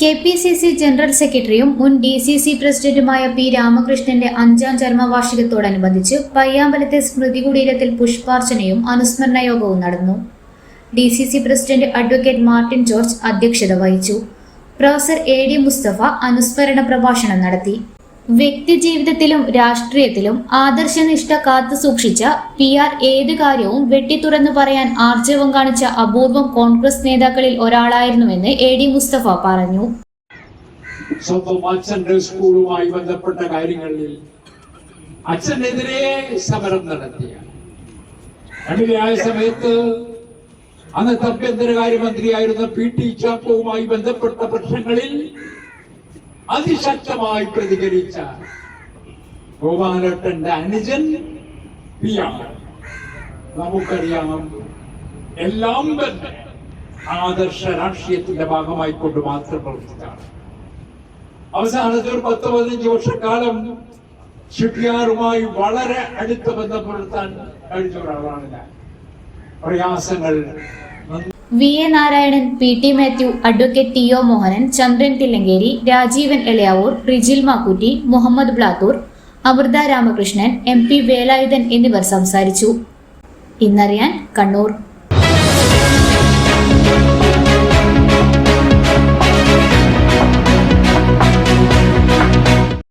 K P C C general സെക്രട്ടറിയും മുൻ D C C പ്രസിഡന്റുമായ പി രാമകൃഷ്ണന്റെ അഞ്ചാം ചരമവാർഷികത്തോടനുബന്ധിച്ച് പയ്യാമ്പലത്തെ സ്മൃതി കുടീരത്തിൽ പുഷ്പാർച്ചനയും അനുസ്മരണ യോഗവും നടന്നു. D C C president advocate Martin George അധ്യക്ഷത വഹിച്ചു. പ്രൊഫസർ എ ഡി മുസ്തഫ അനുസ്മരണ പ്രഭാഷണം നടത്തി. വ്യക്തിജീവിതത്തിലും രാഷ്ട്രീയത്തിലും ആദർശനിഷ്ഠ കാത്തു സൂക്ഷിച്ച പി ആർ ഏത് കാര്യവും വെട്ടിത്തുറന്നു പറയാൻ ആർജവം കാണിച്ച അപൂർവം കോൺഗ്രസ് നേതാക്കളിൽ ഒരാളായിരുന്നുവെന്ന് എ ഡി മുസ്തഫ പറഞ്ഞു. സ്കൂളുമായി ബന്ധപ്പെട്ട കാര്യങ്ങളിൽ അച്ഛനെതിരെ സമരം നടത്തിയ സമയത്ത് അന്നത്തെ ആഭ്യന്തരകാര്യമന്ത്രിയായിരുന്ന പി ടി ചാക്കോവുമായി ബന്ധപ്പെട്ട പ്രശ്നങ്ങളിൽ അതിശക്തമായി പ്രതികരിച്ച ഗോപാലട്ടന്റെ അനുജൻ പി ആർ നമുക്കറിയാം എല്ലാം തന്നെ ആദർശ രാഷ്ട്രീയത്തിന്റെ ഭാഗമായി കൊണ്ട് മാത്രം പ്രവർത്തിച്ചാണ് അവസാനത്തെ ഒരു പത്ത് പതിനഞ്ച് വർഷക്കാലം ഷിപ്പ്യാറുമായി വളരെ അടുത്ത് ബന്ധപ്പെടുത്താൻ കഴിഞ്ഞ ഒരാളാണ് ഞാൻ. പ്രയാസങ്ങൾ V A Narayanan P T Mathew advocate T O Mohanan Chandran Thillankeri Rajeevan Elayavoor Rijil Makkutty Muhammad Blathur Amrutha Ramakrishnan M P Velayudhan എന്നിവർ സംസാരിച്ചു. ഇന്നറിയാൻ കണ്ണൂർ.